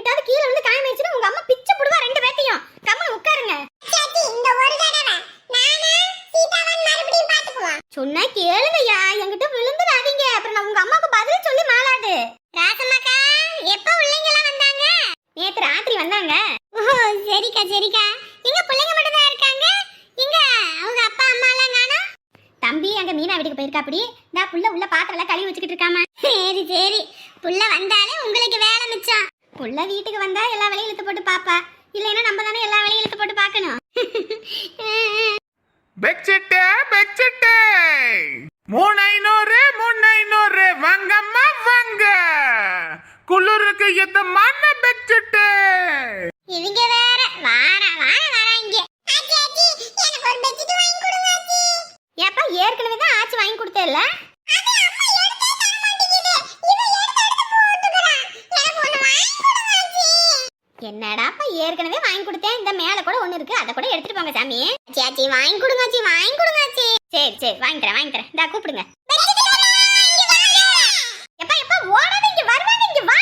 எங்கிட்டாவது கீழே வந்து காயம் வச்சுட்டு உங்க அம்மா பிச்சை புடுவா ரெண்டு பேத்தையும் கம்முனு உட்காருங்க. நானா சொன்னா கேளுங்கய்யா என்கிட்ட விழுந்துடாதீங்க. அப்புறம் நான் உங்க அம்மாவுக்கு பதில் சொல்லி மாளாது. ராசமாக்கா எப்ப பிள்ளைங்க எல்லாம் வந்தாங்க? நேத்து ராத்திரி வந்தாங்க. ஓ சரிக்கா சரிக்கா. எங்க பிள்ளைங்க மட்டும் தான் இருக்காங்க? எங்க? அவங்க அப்பா அம்மா எல்லாம் காணோம்? தம்பி அங்க மீனா வீட்டுக்கு போயிருக்காப்படி. இந்த புள்ள உள்ள பாத்திரம் எல்லாம் கழுவி வச்சுக்கிட்டு இருக்காம. சரி சரி. புள்ள வந்தாலே உங்களுக்கு வேலை மிச்சம். புள்ள வீட்டுக்கு வந்தா எல்லா வேலையும் இழுத்து போட்டு பாப்பா. இல்லைன்னா நம்ம தானே எல்லா வேலையும் இழுத்து போட்டு பார்க்கணும். Bedsheet bedsheet. மூணு ஐநூறு மூணு ஐநூறு வாங்கம்மா வாங்க. குளிருக்கு எத்தமான பெட்ஷீட்டு. இவங்க வேற வார வார வராங்க ஆச்சி ஆச்சி எனக்கு ஒரு பெட்ஷீட் வாங்கி கொடுங்க ஆச்சி ஏப்பா ஏற்கனவே தான் ஆச்சு வாங்கி கொடுத்தேல்ல அது அம்மா எடுத்தே தர மாட்டேங்குது இவ எடுத்து எடுத்து போட்டுக்கறான் எனக்கு ஒன்னு வாங்கி கொடுங்க ஆச்சி என்னடாப்பா ஏற்கனவே வாங்கி கொடுத்தேன். இந்த மேல கூட ஒண்ணு இருக்கு. அதை கூட எடுத்துட்டு போங்க சாமி. ஆச்சி வாங்கி கொடுங்க ஆச்சி வாங்கி கொடுங்க ஆச்சி. சரி சரி வாங்கி தரேன் வாங்கி தரேன் இந்தா கூப்பிடுங்க. எப்பா எப்பா ஓடாத இங்க வருவாங்க இங்க வா.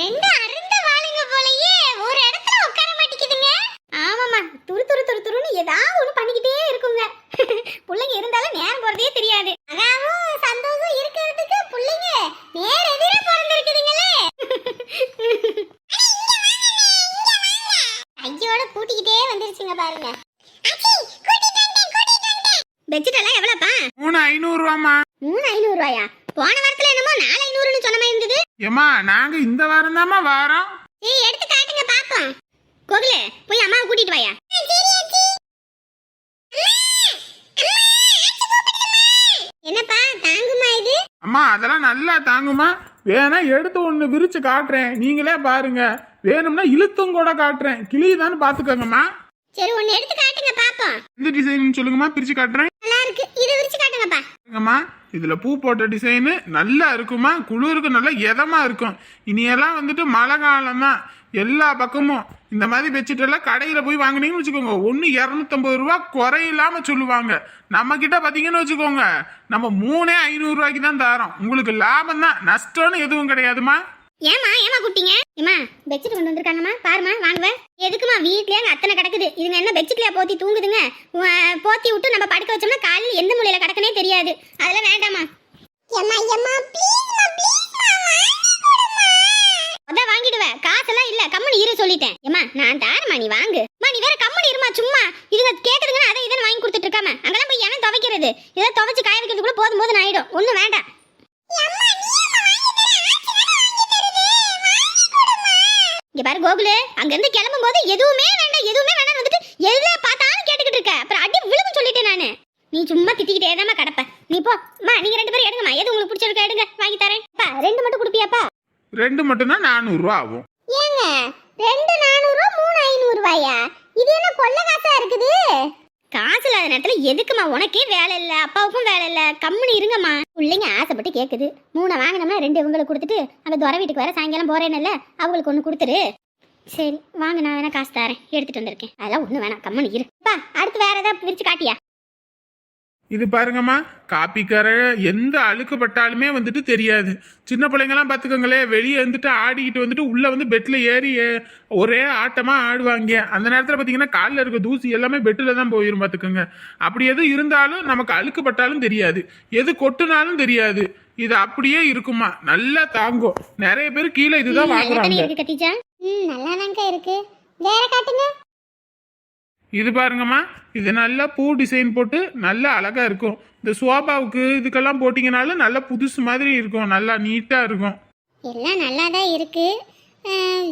ரெண்டு அருந்த வாளுங்க போலயே ஒரு இடத்துல உட்கார மாட்டேங்குதுங்க ஆமாம்மா துரு துரு துரு துருன்னு ஏதாவது ஒண்ணு பண்ணிக்கிட்டே இருக்குங்க பிள்ளைங்க இருந்தாலும் நேரம் போறதே தெரியாது அதாவும் சந்தோஷம் இருக்கிறதுக்கு புள்ளைங்க நேர எதிர பிறந்திருக்குதுங்களே ஐயோட கூட்டிக்கிட்டே வந்துருச்சுங்க பாருங்க. பெட்ஷீட் எல்லாம் எவ்வளோப்பா? மூணு ஐநூறு ரூபாமா மூணு ஐநூறு ரூபாயா போன வாரத்துல என்னமோ நாலு ஐநூறுன்னு சொன்ன மாதிரி இருந்தது. ஏமா நாங்க இந்த வாரம் தாமா வாரோம். ஏய் எடுத்து காட்டுங்க பாப்போம். கோகிலே போய் அம்மாவை கூட்டிட்டு வாயா என்னப்பா தாங்குமா இது அம்மா அதெல்லாம் நல்லா தாங்குமா வேணா எடுத்து ஒன்று விரிச்சு காட்டுறேன். நீங்களே பாருங்க. வேணும்னா இழுத்தும் கூட காட்டுறேன். கிளியுதான்னு பாத்துக்கோங்கம்மா. சரி ஒன்னு எடுத்து காட்டுங்க பாப்போம். இந்த டிசைன் சொல்லுங்கம்மா. பிரிச்சு காட்டுறேன். நல்லா இருக்கு. இதை விரிச்சு காட்டுங்கப்பா. இதில் பூ போட்ட டிசைனு நல்லா இருக்குமா? குளிருக்கு நல்லா எதமாக இருக்கும். இனியெல்லாம் வந்துட்டு மழை காலம் தான் எல்லா பக்கமும் இந்த மாதிரி பெட்ஷீட்டெல்லாம் கடையில் போய் வாங்கினீங்கன்னு வச்சுக்கோங்க. ஒன்று இரநூத்தம்பது ரூபா குறையில்லாமல் சொல்லுவாங்க. நம்மக்கிட்ட பார்த்தீங்கன்னு வச்சுக்கோங்க. நம்ம மூணே ஐநூறுரூவாய்க்கு தான் தரோம். உங்களுக்கு லாபம் தான். நஷ்டம்னு எதுவும் கிடையாதுமா? ஏமா ஏமா குட்டிங்க ஏமா பெட்ஷீட் கொண்டு வந்திருக்காங்கம்மா. பாருமா வாங்குவேன் எதுக்குமா வீட்லயே அங்க அத்தனை கிடக்குது? இதுங்க என்ன பெட்ஷீட்லயா போத்தி தூங்குதுங்க? போத்தி விட்டு நம்ம படுக்க வச்சோம்னா காலையில் எந்த மூலையில கிடக்குனே தெரியாது. அதெல்லாம் வேண்டாமா அதான் வாங்கிடுவேன் காசெல்லாம் இல்ல. கம்மனி இரு சொல்லிட்டேன். ஏமா நான் தாரமா நீ வாங்கு. அம்மா, நீ வேற கம்மனி இருமா சும்மா. இதுங்க கேக்குதுங்கன்னா அதை இதன்னு வாங்கி கொடுத்துட்டு இருக்காம. அங்கெல்லாம் போய் என்ன துவைக்கிறது? ஏதோ துவைச்சு காய வைக்கிறதுக்குள்ள போதும் போதும் ஆயிடும். ஒண்ணும் வேண்டாம். இங்க பாரு கோகுலு அங்க இருந்து கிளம்பும் போது எதுவுமே வேண்டாம் எதுவுமே வேண்டாம் வந்துட்டு எதுல பார்த்தாலும் கேட்டுக்கிட்டு இருக்க. அப்புறம் அடி விழுவும் சொல்லிட்டேன் நானு. நீ சும்மா திட்டிக்கிட்டே தாம்மா கிடப்ப. நீ போ. அம்மா நீங்க ரெண்டு பேரும் எடுங்கம்மா. எது உங்களுக்கு பிடிச்சிருக்கா எடுங்க வாங்கி தரேன். ரெண்டு மட்டும் கொடுப்பியாப்பா? ரெண்டு மட்டும்தான் நானூறுரூவா ஆகும். ஏங்க ரெண்டு நானூறு மூணு ஐநூறு ரூபாயா? இது என்ன கொள்ள காசா இருக்குது? காசு இல்லாத நேரத்தில் எதுக்குமா உனக்கே வேலை இல்லை அப்பாவுக்கும் வேலை இல்லை. கம்முனு இருங்கம்மா. பிள்ளைங்க ஆசைப்பட்டு கேட்குது மூணை வாங்கினோம்னா ரெண்டு இவங்களுக்கு கொடுத்துட்டு அந்த துறை வீட்டுக்கு வர சாயங்காலம் போறேன்ல அவங்களுக்கு ஒன்று கொடுத்துரு. சரி வாங்க நான் வேணா காசு தரேன். எடுத்துட்டு வந்திருக்கேன். அதெல்லாம் ஒன்றும் வேணாம். கம்முனு இருப்பா அடுத்து வேற ஏதாவது பிரிச்சு காட்டியா? இது பாருங்கம்மா காப்பிக்கரை எந்த அழுக்கு பட்டாலுமே வந்துட்டு தெரியாது. சின்ன பிள்ளைங்கலாம் பார்த்துக்கோங்களேன் வெளியே வந்துட்டு ஆடிக்கிட்டு வந்துட்டு உள்ளே வந்து பெட்டில் ஏறி ஒரே ஆட்டமாக ஆடுவாங்க. அந்த நேரத்தில் பார்த்தீங்கன்னா காலில் இருக்க தூசி எல்லாமே பெட்டில் தான் போயிரும் பார்த்துக்கோங்க. அப்படி எது இருந்தாலும் நமக்கு அழுக்கு பட்டாலும் தெரியாது. எது கொட்டுனாலும் தெரியாது. இது அப்படியே இருக்குமா? நல்லா தாங்கும். நிறைய பேர் கீழே இதுதான் வாங்குறாங்க. இருக்கு நல்லா இருக்கு. வேற காட்டுங்க. இது பாருங்கம்மா இது நல்லா பூ டிசைன் போட்டு நல்லா அழகா இருக்கும். இந்த சோபாவுக்கு இதுக்கெல்லாம் போட்டிங்கனாலும் நல்லா புதுசு மாதிரி இருக்கும் நல்லா நீட்டாக இருக்கும். எல்லாம் நல்லா தான் இருக்கு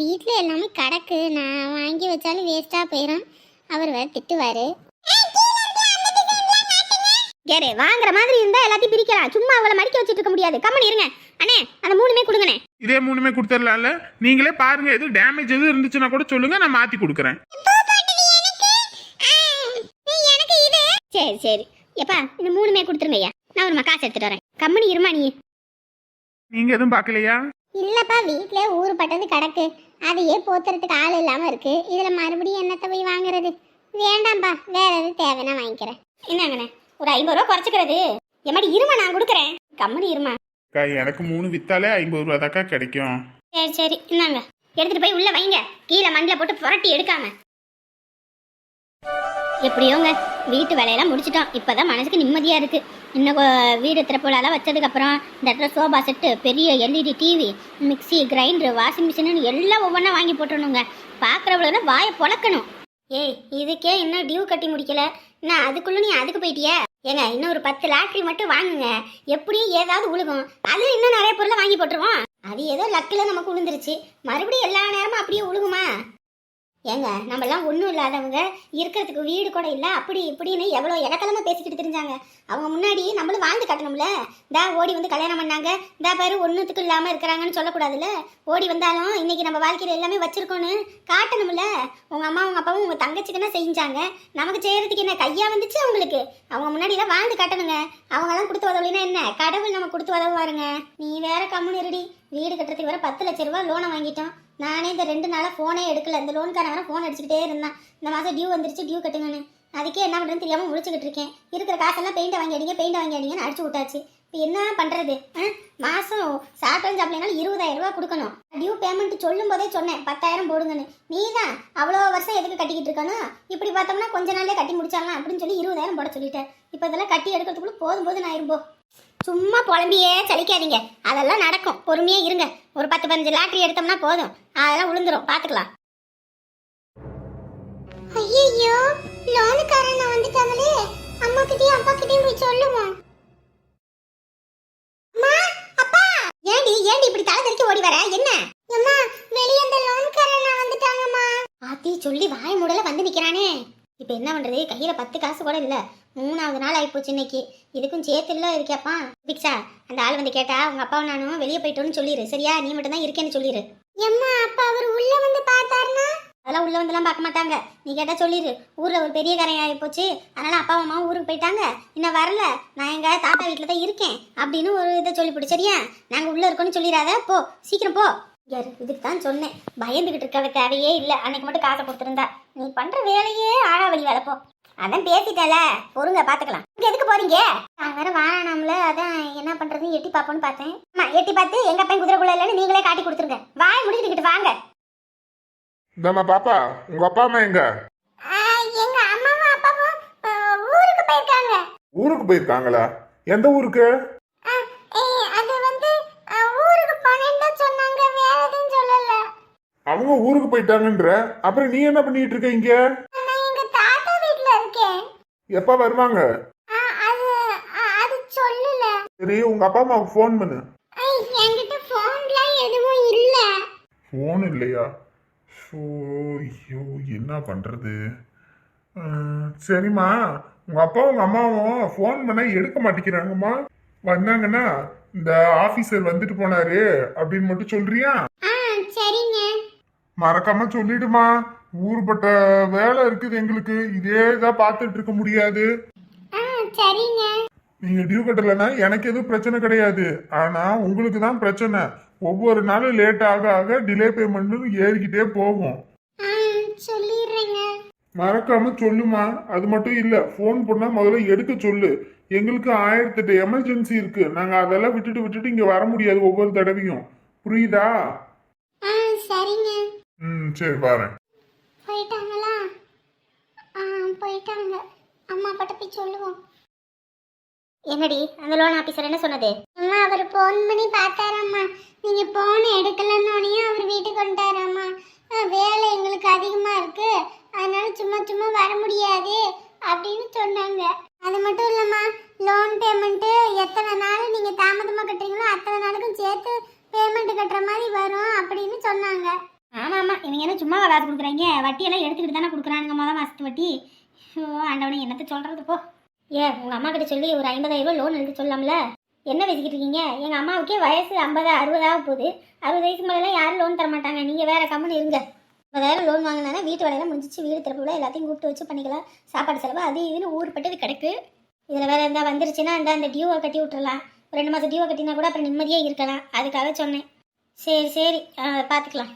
வீட்டில் எல்லாமே கிடக்கு. நான் வாங்கி வச்சாலும் வேஸ்ட்டாக போயிடும் அவர் வேற திட்டுவார். கேரு வாங்குற மாதிரி இருந்தா எல்லாத்தையும் பிரிக்கலாம். சும்மா அவளை மடிக்க வச்சுட்டு இருக்க முடியாது. கம்முனு இருங்க. அண்ணே அந்த மூணுமே கொடுங்கண்ணே. இதே மூணுமே கொடுத்துடலாம்ல. நீங்களே பாருங்க எது டேமேஜ் எதுவும் இருந்துச்சுன்னா கூட சொல்லுங்க நான் மாத்தி கொடுக்குறேன் எனக்கு இது சரி சரி. எப்பா இந்த மூணுமே கொடுத்துருங்க ஐயா. நான் ஒரு காசு எடுத்துட்டு வரேன். கம்முனு இருமா நீ. நீங்க எதுவும் பார்க்கலையா? இல்லப்பா வீட்ல ஊறுபட்டது கிடக்கு. அதையே போத்துறதுக்கு ஆள் இல்லாம இருக்கு. இதுல மறுபடியும் என்னத்தை போய் வாங்குறது? வேண்டாம்ப்பா வேற எது தேவைன்னா வாங்கிக்கிறேன். என்னங்கண்ணே ஒரு ஐம்பது ரூபா குறைச்சிக்கிறது. எம்மாடி இருமா நான் கொடுக்குறேன். கம்மனி இருமா. எனக்கு மூணு வித்தாலே ஐம்பது ரூபா தாக்கா கிடைக்கும். சரி சரி. இந்தாங்க. எடுத்துட்டு போய் உள்ள வைங்க. கீழே மண்ணில் போட்டு புரட்டி எடுக்காம. எப்படியோங்க? வீட்டு வேலையெல்லாம் முடிச்சிட்டோம். இப்போதான் மனசுக்கு நிம்மதியாக இருக்குது இன்னும் வீடு திறப்புலாலாம் வச்சதுக்கப்புறம் இந்த இடத்துல சோபா செட்டு பெரிய LED TV mixie grinder washing machine எல்லாம் ஒவ்வொன்றா வாங்கி போட்டுருணுங்க பார்க்குறவளோட வாயை பொளக்கணும். ஏய் இதுக்கே இன்னும் டியூ கட்டி முடிக்கல. என்ன அதுக்குள்ள நீ அதுக்கு போயிட்டியா? ஏங்க இன்னும் ஒரு பத்து லாட்ரி மட்டும் வாங்குங்க. எப்படியும் ஏதாவது உழுகும். அதில் இன்னும் நிறைய பொருளை வாங்கி போட்டுருவோம். அது ஏதோ லக்கில் நமக்கு விழுந்துருச்சு மறுபடியும் எல்லா நேரமும் அப்படியே உழுகுமா? ஏங்க நம்மலாம் ஒன்றும் இல்லாதவங்க இருக்கிறதுக்கு வீடு கூட இல்லை அப்படி இப்படின்னு எவ்வளோ இலக்கலமா பேசிக்கிட்டு தெரிஞ்சாங்க. அவங்க முன்னாடி நம்மளும் வாழ்ந்து காட்டணும்ல? தா ஓடி வந்து கல்யாணம் பண்ணாங்க. தா பாரு ஒன்றுத்துக்கு இல்லாமல் இருக்கிறாங்கன்னு சொல்லக்கூடாதுல்ல? ஓடி வந்தாலும் இன்னைக்கு நம்ம வாழ்க்கையில் எல்லாமே வச்சிருக்கோன்னு காட்டணும்ல? உங்கள் அம்மா உங்கள் அப்பாவும் உங்கள் தங்கச்சிக்குன்னா செஞ்சாங்க. நமக்கு செய்யறதுக்கு என்ன கையா வந்துச்சு அவங்களுக்கு? அவங்க முன்னாடி தான் வாழ்ந்து காட்டணுங்க. அவங்கெல்லாம் கொடுத்து உதவலைன்னா என்ன? கடவுள் நம்ம கொடுத்து உதவுவாருங்க. நீ வேற கம்முன்னு இருடி. வீடு கட்டுறதுக்கு வர பத்து லட்ச ரூபா லோனை வாங்கிட்டோம். நானே இந்த ரெண்டு நாளாக ஃபோனே எடுக்கல. இந்த லோன்காரன் வேற ஃபோன் அடிச்சுக்கிட்டே இருந்தான். இந்த மாதம் டியூ வந்துருச்சு டியூ கட்டுங்கன்னு. அதுக்கே என்ன பண்ணுறதுன்னு தெரியாமல் முடிச்சுக்கிட்டு இருக்கேன். இருக்கிற காசெல்லாம் பெயிண்டை வாங்கி அடிங்க பெயிண்டை வாங்கி அடிங்கன்னு அடிச்சு விட்டாச்சு. இப்போ என்ன பண்ணுறது மாதம் சாப்பிட்டாலும் சாப்பிடனாலும் இருபதாயிரம் ரூபா கொடுக்கணும். டியூ பேமெண்ட் சொல்லும் போதே சொன்னேன் பத்தாயிரம் போடுங்கன்னு. நீ தான் அவ்வளோ வருஷம் எதுக்கு கட்டிக்கிட்டு இருக்கணும்? இப்படி பார்த்தோம்னா கொஞ்ச நாளே கட்டி முடிச்சிடலாம் அப்படின்னு சொல்லி இருபதாயிரம் போட சொல்லிட்டேன். இப்போ இதெல்லாம் கட்டி எடுக்கிறதுக்குள்ள போதும் போது நான் போ. சும்மா புலம்பியே சலிக்காதீங்க. அதெல்லாம் நடக்கும். பொறுமையாக இருங்க. ஒரு பத்து பதினஞ்சு லாட்ரி எடுத்தோம்னா போதும். அதெல்லாம் விழுந்துரும் பார்த்துக்கலாம் ஐயோ லோனுக்காரன் வந்துட்டாங்களே. சொல்லி வாய மூடல வந்து நிக்கிறானே. இப்போ என்ன பண்றது? கையில பத்து காசு கூட இல்ல. மூணாவது நாள் ஆகிப்போச்சு இன்னைக்கு. இதுக்கும் சேர்த்து இல்ல இருக்கியாப்பா பிக்ஸா அந்த ஆள் வந்து கேட்டா உங்க அப்பாவும் நானும் வெளியே போயிட்டோன்னு சொல்லிடு சரியா? நீ மட்டும் தான் இருக்கேன்னு சொல்லிடு எம்மா அப்பா அவர் உள்ள வந்து பார்த்தாருன்னா? அதெல்லாம் உள்ள வந்துலாம் பார்க்க மாட்டாங்க. நீ கேட்டா சொல்லிடு ஊர்ல ஒரு பெரிய கரையா போச்சு அதனால அப்பா அம்மாவும் ஊருக்கு போயிட்டாங்க. இன்னும் வரல. நான் எங்க தாத்தா வீட்டில் தான் இருக்கேன். அப்படின்னு ஒரு இதை சொல்லிவிடு சரியா? நாங்க உள்ள இருக்கோம்னு சொல்லிடாத போ. சீக்கிரம் போ. யாரு இதுக்கு தான் சொன்னேன். பயந்துகிட்டு இருக்க தேவையே இல்லை. அன்னைக்கு மட்டும் காசை கொடுத்துருந்தா. நீ பண்ற வேலையே ஆழாவளி வேலை போ. அதான் பேசிட்டல. பொறுங்க பாத்துக்கலாம். இங்க எதுக்கு போறீங்க? நான் வேற வாரானாம்ல. அதான் என்ன பண்றதுன்னு எட்டி பாப்போன்னு பார்த்தேன். அம்மா எட்டி பார்த்து எங்க அப்பன் குதிரைக்குள்ள இல்லைன்னு நீங்களே காட்டி கொடுத்துருங்க. வாய் முடிச்சுக்கிட்டு வாங்க. இந்தாம்மா பாப்பா. உங்க அப்பா அம்மா எங்க? எங்க அம்மாவும் அப்பாவும் ஊருக்கு போயிருக்காங்க. ஊருக்கு போயிருக்காங்களா? எந்த ஊருக்கு? அவங்க ஊருக்கு போயிட்டாங்கன்ற. அப்புறம் நீ என்ன பண்ணிட்டு இருக்க இங்க? எப்ப வருவாங்க? சரி உங்க அப்பா அம்மாவுக்கு ஃபோன் பண்ணு. என்கிட்ட போன்லாம் எதுவும் இல்ல. ஃபோன் இல்லையா? ஸோ ஐயோ என்ன பண்ணுறது சரிம்மா. உங்கள் அப்பா உங்கள் அம்மாவும் ஃபோன் பண்ணால் எடுக்க மாட்டேங்கிறாங்கம்மா. வந்தாங்கன்னா இந்த ஆஃபீஸர் வந்துட்டு போனாரு அப்படின்னு மட்டும் சொல்றியா? மறக்காம சொல்லிடுமா. ஊருப்பட்ட வேலை இருக்குது எங்களுக்கு. இதே தான் பார்த்துட்டு இருக்க முடியாது. சரிங்க. நீங்க டியூ கட்டலைன்னா எனக்கு எதுவும் பிரச்சனை கிடையாது. ஆனா உங்களுக்கு தான் பிரச்சனை. ஒவ்வொரு நாளும் லேட் ஆக ஆக டிலே பேமெண்ட் ஏறிக்கிட்டே போகும். மறக்காம சொல்லுமா. அது மட்டும் இல்ல ஃபோன் பண்ணா முதல்ல எடுக்க சொல்லு. எங்களுக்கு ஆயிரத்தெட்டு எமர்ஜென்சி இருக்கு. நாங்க அதெல்லாம் விட்டுட்டு விட்டுட்டு இங்க வர முடியாது ஒவ்வொரு தடவையும். புரியுதா? ம் சரி பாரு போயிட்டாங்களா? ஆ போயிட்டாங்க. அம்மா அப்பாட்ட போய் சொல்லுவோம். என்னடி அந்த லோன் ஆபீசர் என்ன சொன்னது? அம்மா அவர் ஃபோன் பண்ணி பார்த்தாராம்மா. நீங்க போன் எடுக்கலன்னு அவர் வீட்டுக்கு வந்துட்டாராம்மா. வேலை எங்களுக்கு அதிகமா இருக்கு. அதனால சும்மா சும்மா வர முடியாது அப்படின்னு சொன்னாங்க. அது மட்டும் இல்லம்மா லோன் பேமெண்ட்டு எத்தனை நாள் நீங்க தாமதமா கட்டுறீங்களோ அத்தனை நாளுக்கும் சேர்த்து பேமெண்ட் கட்டுற மாதிரி வரும் அப்படின்னு சொன்னாங்க ஆமா ஆமா இவங்க என்ன சும்மா காசு வட்டியெல்லாம் எடுத்துக்கிட்டு தானே கொடுக்குறானுங்க மொதல் மாதத்து வட்டி? ஓ ஆண்டவனே என்னத்த சொல்கிறது போ. ஏ உங்கள் அம்மா கிட்ட சொல்லி ஒரு ஐம்பதாயிரம் லோன் எடுத்து சொல்லலாம்ல? என்ன வச்சுக்கிட்டு இருக்கீங்க? எங்கள் அம்மாவுக்கே வயசு ஐம்பது அறுபதாக போகுது. அறுபது வயசுக்கு மேலாம் யாரும் லோன் தர மாட்டாங்க வேறு வேற கம்மனு இருங்க. ஐம்பதாயிரம் லோன் வாங்கினா வீட்டு வேலையெல்லாம் முடிஞ்சிச்சு. வீடு திறப்புல எல்லாத்தையும் கூப்பிட்டு வச்சு பண்ணிக்கலாம். சாப்பாடு செலவு அது இதுன்னு ஊர்பட்டது கிடக்கு. இதில் வேறு எந்த வந்துருச்சுன்னா இந்த அந்த டியூவை கட்டி விட்டுறலாம். ஒரு ரெண்டு மாதம் டியூவை கட்டினா கூட அப்புறம் நிம்மதியாக இருக்கலாம். அதுக்காக சொன்னேன். சரி சரி. பார்த்துக்கலாம்